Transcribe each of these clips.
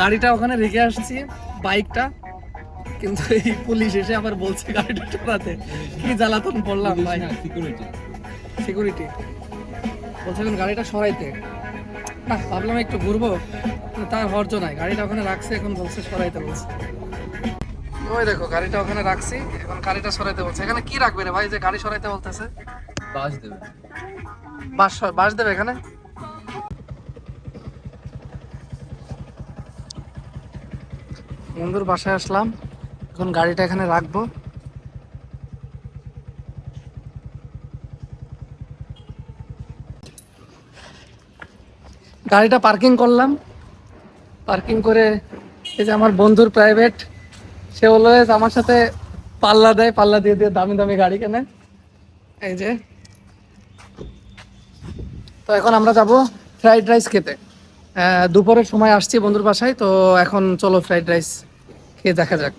গাড়িটা ওখানে রেখে আসছি বাইকটা। কিন্তু এই পুলিশ এসে আবার বলছে গাড়িটা চড়াতে কি জ্বালাতন পড়লাম ভাই। সিকিউরিটি সিকিউরিটি বলছে এখন গাড়িটা সরাইতে। না ভাবলাম একটু ঘুরবো তার হর্জ নাই। গাড়িটা ওখানে রাখছে এখন বলছে সরাইতে বলছে। ওই দেখো গাড়িটা ওখানে রাখছি এখন গাড়িটা সরাইতে বলছে। এখানে কি রাখবে রে ভাই যে গাড়ি সরাইতে বলতেছে? বাস দেবে। বাস বাস দেবে এখানে? বন্ধুর বাসায় আসলাম। এখন গাড়িটা এখানে রাখব। গাড়িটা পার্কিং করলাম। পার্কিং করে এই যে আমার বন্ধুর প্রাইভেট, সে অলওয়েজ আমার সাথে পাল্লা দেয়, পাল্লা দিয়ে দিয়ে দামি দামি গাড়ি কেনে। এই যে। তো এখন আমরা যাব ফ্রাইড রাইস খেতে। দুপুরের সময় আসছি বন্ধুর বাসায়, তো এখন চলো ফ্রাইড রাইস খেয়ে দেখা যাক।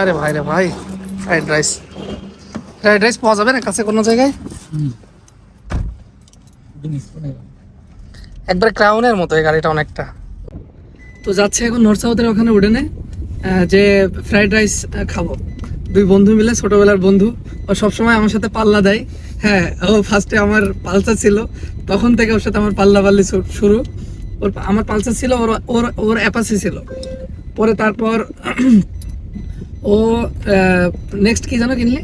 আরে ভাই রে ভাই ফ্রাইড রাইস ফ্রাইড রাইস পাওয়া যাবে না কাছে কোনো জায়গায়? একবার ক্রাউনের মতো এই গাড়িটা অনেকটা। তো যাচ্ছে এখন নর্থ সাউথের ওখানে উঠেনে যে ফ্রাইড রাইস খাব। দুই বন্ধু মিলে ছোটবেলার বন্ধু। ও সবসময় আমার সাথে পাল্লা দেয়। হ্যাঁ ও ফার্স্টে আমার পালসার ছিল তখন থেকে ওর সাথে আমার পাল্লা পাল্লি শুরু। ওর আমার পালসার ছিল ওর ওর ওর অ্যাপাসি ছিল। পরে তারপর ও নেক্সট কি জানো কিনলি?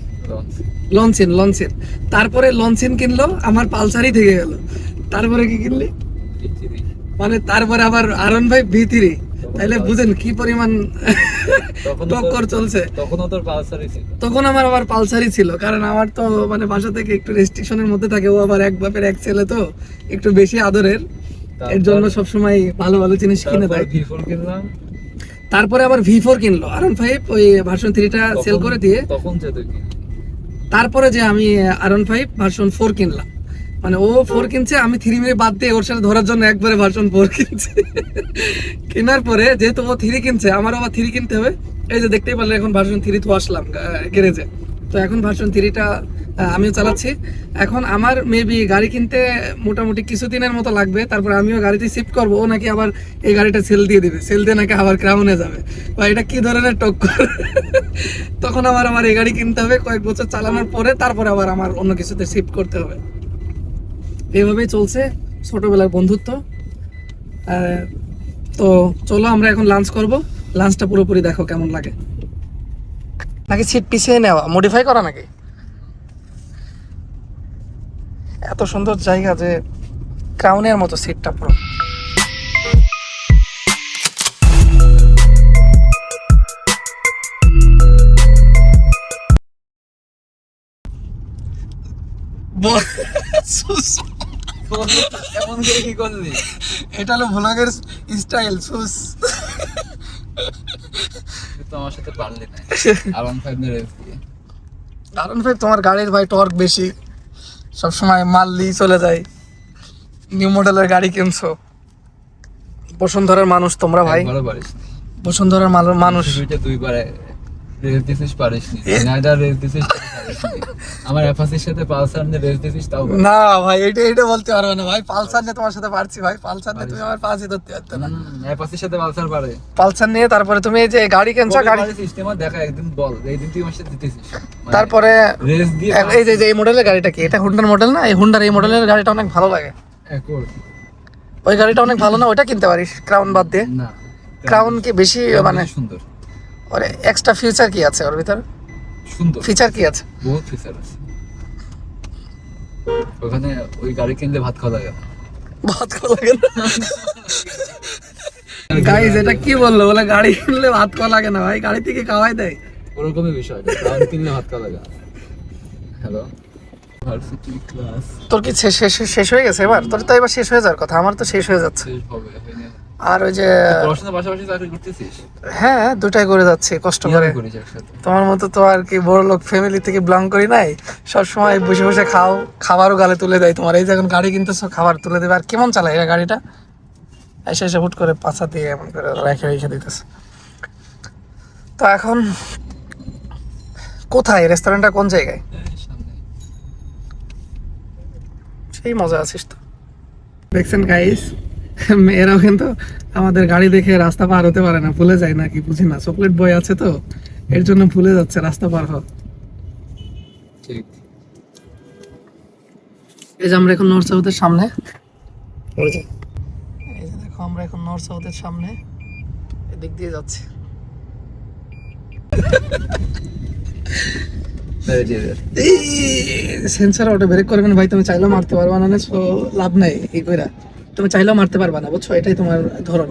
লঞ্চেন লঞ্চেন তারপরে লঞ্চেন কিনলো আমার পালসারই থেকে গেল। তারপরে কি কিনলি? মানে তারপরে আবার আরন ভাই ভিতিরি তাইলে বুঝেন কি পরিমাণ টক্কর চলছে। তখন আমার আবার পালসারই ছিল কারণ আমার তো মানে বাসা থেকে একটু রেস্ট্রিকশনের মধ্যে থাকে। ও আবার এক বাপের এক ছেলে তো একটু বেশি আদরের। এর জন্য সবসময় ভালো ভালো জিনিস কিনে দেয়। কিনলাম। তারপরে আবার ভি ফোর কিনলো। আরন ফাইভ ওই ভার্সন থ্রিটা সেল করে দিয়ে তখন তারপরে যে আমি আরন ফাইভ ভার্সন ফোর কিনলাম। মানে ও ফোর কিনছে আমি থ্রি মিনিট বাদ দিয়ে ওর সাথে ধরার জন্য একবারে ভার্সন ফোর কিনছে। কেনার পরে যেহেতু ও থ্রি কিনছে আমার আবার থ্রি কিনতে হবে। এই যে দেখতেই পারলে এখন ভার্সন থ্রি তো আসলাম গ্যারেজে তো এখন ভার্সন থ্রিটা আমিও চালাচ্ছি। এখন আমার মেবি গাড়ি কিনতে মোটামুটি কিছুদিনের মতো লাগবে, তারপর আমিও গাড়িতে শিফট করব, ও নাকি আবার এই গাড়িটা সেল দিয়ে দিবে। সেল দিয়ে নাকি আবার ক্রাউনে যাবে। বা এটা কি ধরনের টক্কর? তখন আবার আমার এই গাড়ি কিনতে হবে, কয়েক বছর চালানোর পরে তারপরে আবার আমার অন্য কিছুতে শিফট করতে হবে। এইভাবেই চলছে ছোটবেলার বন্ধুত্ব। তো চলো আমরা এখন লাঞ্চ করব। লাঞ্চটা পুরোপুরি দেখো কেমন লাগে। নাকি সিট পিছিয়ে নেওয়া? মডিফাই করা নাকি? এত সুন্দর জায়গা যে ক্রাউনের মতো সিটটা পুরো। এমন করে কি করলি? এটা হলো ভ্লগের স্টাইল সুস। তো আমার সাথে পারলি না আর ওয়ান ফাইভ রেস দিয়ে। ভাই তোমার গাড়ির ভাই টর্ক বেশি। সবসময় মারলি চলে যায়। নিউ মডেলের গাড়ি কিনছো। বসুন্ধরার মানুষ তোমরা ভাই। বসুন্ধরার মানুষ। দুইবার রেস দিছিস পারিস নি নাইডার রেস দিছিস। আমার সাথে পালসার নিয়ে রেস দিছিস তাও না ভাই এটা এটা বলতে পারবে না ভাই। পালসার নিয়ে তোমার সাথে পারছি ভাই। পালসার নিয়ে তুমি আমার পাঁচই ধরতে পারতে না। অ্যাপাসির সাথে পালসার পারে। পালসার নিয়ে তারপরে তুমি এই যে গাড়ি কিনছো গাড়ি সিস্টেম দেখা একদিন বল। এই দিন তুই আমার সাথে দিতেছিস। মানে তারপরে রেস দিয়ে এই যে এই মডেলের গাড়িটা কি? এটা হুন্ডার মডেল না? এই হুন্ডার এই মডেলের গাড়িটা অনেক ভালো লাগে। ওই গাড়িটা অনেক ভালো না? ওটা কিনতে পারিস? ক্রাউন বাদ দিয়ে। না ক্রাউন কি বেশি মানে সুন্দর। ওর এক্সট্রা ফিউচার কি আছে ওর ভিতর? সুন্দর। ফিচার কি আছে? বহুত ফিচার আছে। ওখানে ওই গাড়ি কিনলে ভাত খাওয়া লাগে না। ভাত খাওয়া লাগে না? গাইজ এটা কি বলল? বলে গাড়ি কিনলে ভাত খাওয়া লাগে না ভাই গাড়ি থেকে খাওয়াই দেয়। ওরকমই বিষয়। গাড়ি কিনলে ভাত খাওয়া লাগে হ্যালো ভার্সিটি ক্লাস তোর কি শেষ শেষ হয়ে গেছে এবার? তোর তো এবার শেষ হয়ে যাওয়ার কথা। আমার তো শেষ হয়ে যাচ্ছে। শেষ হবে। আর ওই যে পড়াশোনার পাশাপাশি চাকরি করতেছিস হ্যাঁ দুটাই করে যাচ্ছি কষ্ট করে। তোমার মতো তো আর কি বড় লোক ফ্যামিলি থেকে বিলং করি নাই। সব সময় বসে বসে খাও খাবারও গালে তুলে দেয় তোমার। এই যে এখন গাড়ি কিনতেছো খাবার তুলে দেবে। আর কেমন চালায় এটা গাড়িটা? এসে এসে হুট করে পাছা দিয়ে এমন করে রেখে রেখে দিতেছে। তো এখন কোথায়? রেস্টুরেন্টটা কোন জায়গায়? সেই মজা আছিস তো। দেখছেন গাইস মেয়েরাও কিন্তু আমাদের গাড়ি দেখে রাস্তা পার হতে পারে না ভুলে যায় নাকি বুঝি না। চকলেট বয় আছে তো এর জন্য ভুলে যাচ্ছে রাস্তা পার হওয়া। এই যে আমরা এখন নর্থ সাউথের সামনে। এই যে দেখো আমরা এখন নর্থ সাউথের সামনে এদিক দিয়ে যাচ্ছি। সেন্সার অটো ব্রেক করবে না ভাই তুমি চাইলেও মারতে পারবা না সো লাভ নাই এই কইরা। তুমি চাইলেও মারতে পারবা না, বুঝছ? এটাই তোমার ধরন।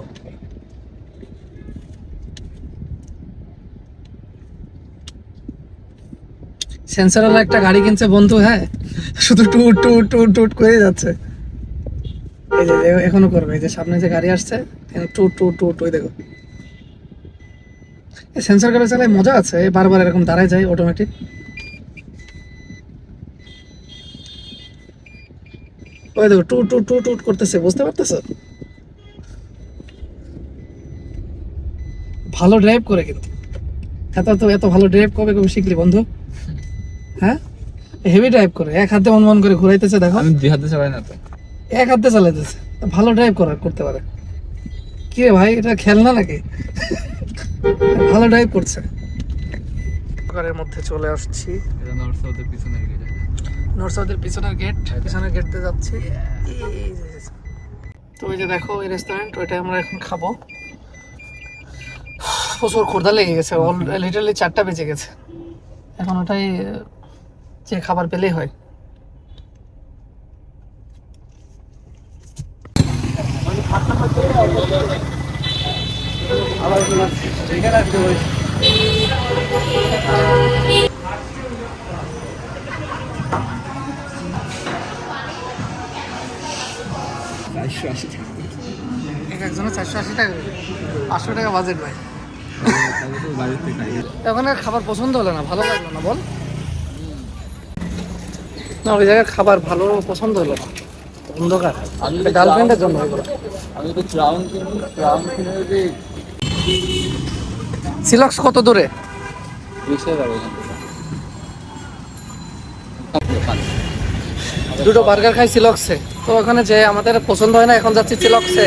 সেন্সার ওয়ালা একটা গাড়ি কিনছে বন্ধু হ্যাঁ? শুধু টুট টুট টুট টুট করে যাচ্ছে। এই যে এখনও করবে। এই যে, সামনে যে গাড়ি আসছে টুট টুট টুট, ওই দেখো। সেন্সর গাড়ি চালায় মজা আছে বারবার এরকম দাঁড়ায় যায় অটোমেটিক ওই দেখো টু টু টু টুট করতেছে বুঝতে পারতেছো? ভালো ড্রাইভ করে কিন্তু। এত তো এত ভালো ড্রাইভ কবে কবে শিখলি বন্ধু? হ্যাঁ? হেভি ড্রাইভ করে এক হাতে মন মন করে ঘুরাইতেছে দেখো। আমি দুই হাতে চালাই না তো। এক হাতে চালাইতেছে ভালো ড্রাইভ করার করতে পারে। কি রে ভাই এটা খেলনা নাকি? ভালো ড্রাইভ করছে। ঘরের মধ্যে চলে আসছি। পিছনে নর্থ পিছনের গেট পিছনের গেট দিয়ে যাচ্ছি। তো ওই যে দেখো এই রেস্টুরেন্ট ওইটা আমরা এখন খাব। প্রচুর ক্ষুধা লেগে গেছে লিটারলি চারটা বেজে গেছে। এখন ওটাই যে খাবার পেলেই হয়। চারশো আশি টাকা। এক একজনের চারশো আশি টাকা পাঁচশো টাকা বাজেট ভাই। খাই ওখানে খাবার পছন্দ হলো না ভালো লাগল না বল। না ওই জায়গায় খাবার ভালো পছন্দ হলো না। অন্ধকার। আমি গার্লফ্রেন্ডের জন্য আমি তো ক্রাউন কিনি ক্রাউন কিনে যদি সিলক্স কত দূরে? রিক্সা যাব দুটো বার্গার খাই সিলক্সে। তো ওখানে যে আমাদের পছন্দ হয় না এখন যাচ্ছি সিলক্সে।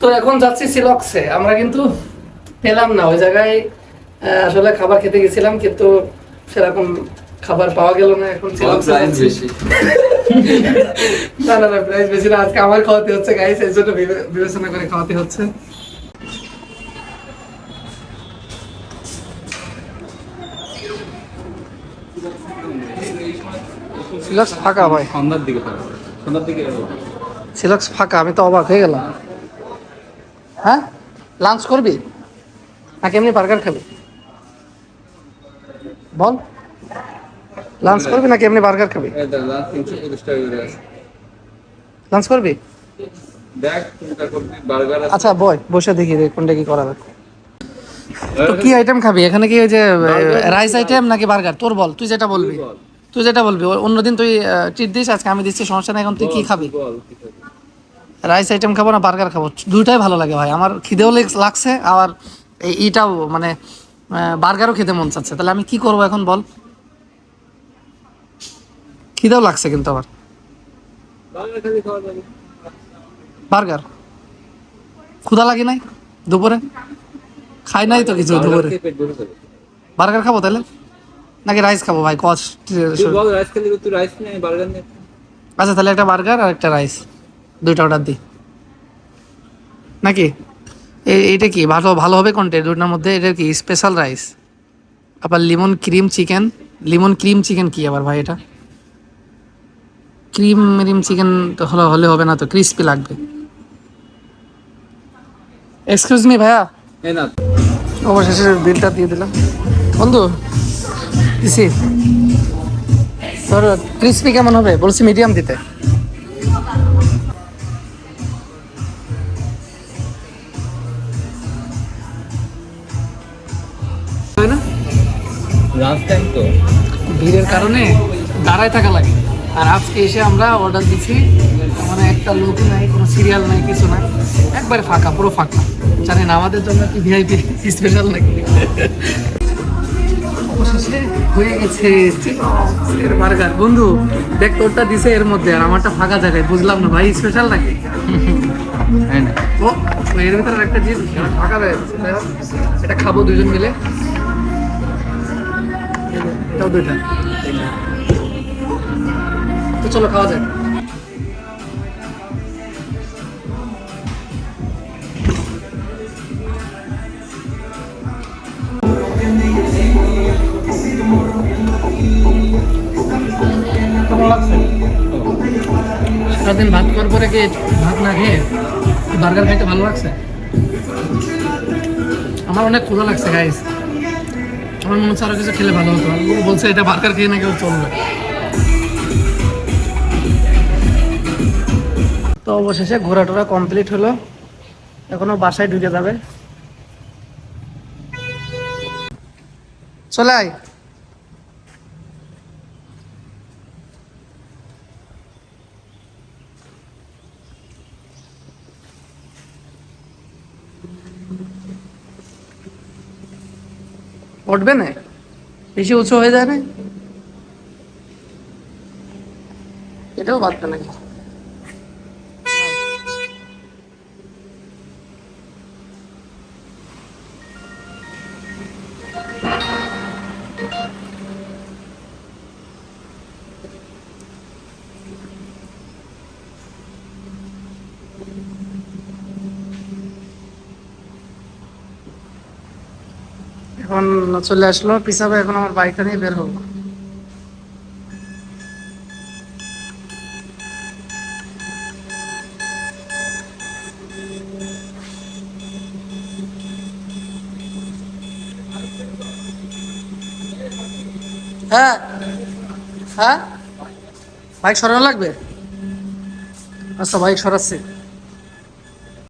তো এখন যাচ্ছি সিলক্সে। আমরা কিন্তু পেলাম না। ওই জায়গায় আসলে খাবার খেতে গেছিলাম কিন্তু সেরকম খাবার পাওয়া গেল না। এখন সিলক্সে বেশি। না না না প্রাইস বেশি না। আজকে আমার খাওয়াতে হচ্ছে গাইস এর জন্য বিবে- বিবেচনা করে খাওয়াতে হচ্ছে। সিলক্স ফাঁকা ভাই। সন্ধ্যার দিকে সন্ধ্যার দিকে সিলক্স ফাঁকা আমি তো অবাক হয়ে গেলাম। হ্যাঁ? লাঞ্চ করবি? নাকি এমনি বার্গার খাবি? বল। লাঞ্চ করবি নাকি এমনি বার্গার খাবি? লাঞ্চ করবি? আচ্ছা বয় বসে দেখি রে কোনটা কি করা যায় তো কি আইটেম খাবি? এখানে কি ওই যে রাইস আইটেম নাকি বার্গার তোর বল তুই যেটা বলবি। তুই যেটা বলবি অন্যদিন তুই ট্রিট দিস আজকে আমি দিচ্ছি সমস্যা নেই এখন তুই কি খাবি? রাইস আইটেম খাব? না বার্গার খাব? দুইটাই ভালো লাগে ভাই আমার খিদেও লেগ- লাগছে আবার এই ইটাও মানে বার্গারও খেতে মন চাচ্ছে। তাহলে আমি কি করব এখন বল? খিদেও লাগছে কিন্তু আবার। বার্গার ক্ষুধা লাগে নাই দুপুরে? খাই নাই তো কিছু দুপুরে। বার্গার খাব তাহলে? নাকি রাইস খাব ভাই? বল রাইস খেলে তুই রাইস নে বার্গার নে আচ্ছা তাহলে একটা বার্গার আর একটা রাইস দুইটা অর্ডার দিই নাকি? এই- এইটা কি? ভালো ভালো হবে কোনটা দুটার মধ্যে এটা কি? স্পেশাল রাইস আবার lemon cream chicken lemon cream chicken কি আবার ভাই এটা? ক্রিম ক্রিম চিকেন তো হলে হলে হবে না তো ক্রিস্পি লাগবে। এক্সকিউজ মি ভাইয়া। এই না অবশেষে বিলটা দিয়ে দিলাম। বন্ধু দিছি। তোর ক্রিস্পি কেমন হবে? বলছি মিডিয়াম দিতে। তো। ভিড়ের কারণে দাঁড়ায় থাকা লাগে। আর আজকে এসে আমরা অর্ডার দিচ্ছি মানে একটা লোক নাই কোনো সিরিয়াল নাই কিছু নাই। একবারে ফাঁকা পুরো ফাঁকা। জানি না আমাদের জন্য কি ভিআইপি স্পেশাল নাকি? অবশেষে হয়ে গেছে। এর বার্গার। বন্ধু দেখ তোরটা দিছে এর মধ্যে আর আমারটা ফাঁকা জায়গায় বুঝলাম না ভাই স্পেশাল নাকি? হ্যাঁ ও তো এর ভিতরে একটা জিনিস ফাঁকা রয়ে গেছে যাই হোক, এটা খাব দুজন মিলে। এটাও দুইটা। তো চলো খাওয়া যাক। সারাদিন ভাত না খেয়ে বার্গার খাইতে ভালো লাগছে? আমার অনেক ক্ষুধা লাগছে গাইস আমার মনে হচ্ছে আরও কিছু খেলে ভালো হতো। বলছে, এটা বার্গার খেয়ে নাকি ওর চলবে? তো অবশেষে ঘোরা টোরা কমপ্লিট হলো। এখনও বাসায় ঢুকে যাবে। চলে আয়। উঠবে না? বেশি উঁচু হয়ে যায় না? এটাও বাদবে নাকি। চলে আসলো। পিসাবে, এখন আমার বাইকটা নিয়ে বের হব। হ্যাঁ হ্যাঁ? বাইক সরানো লাগবে? আচ্ছা বাইক সরাচ্ছি।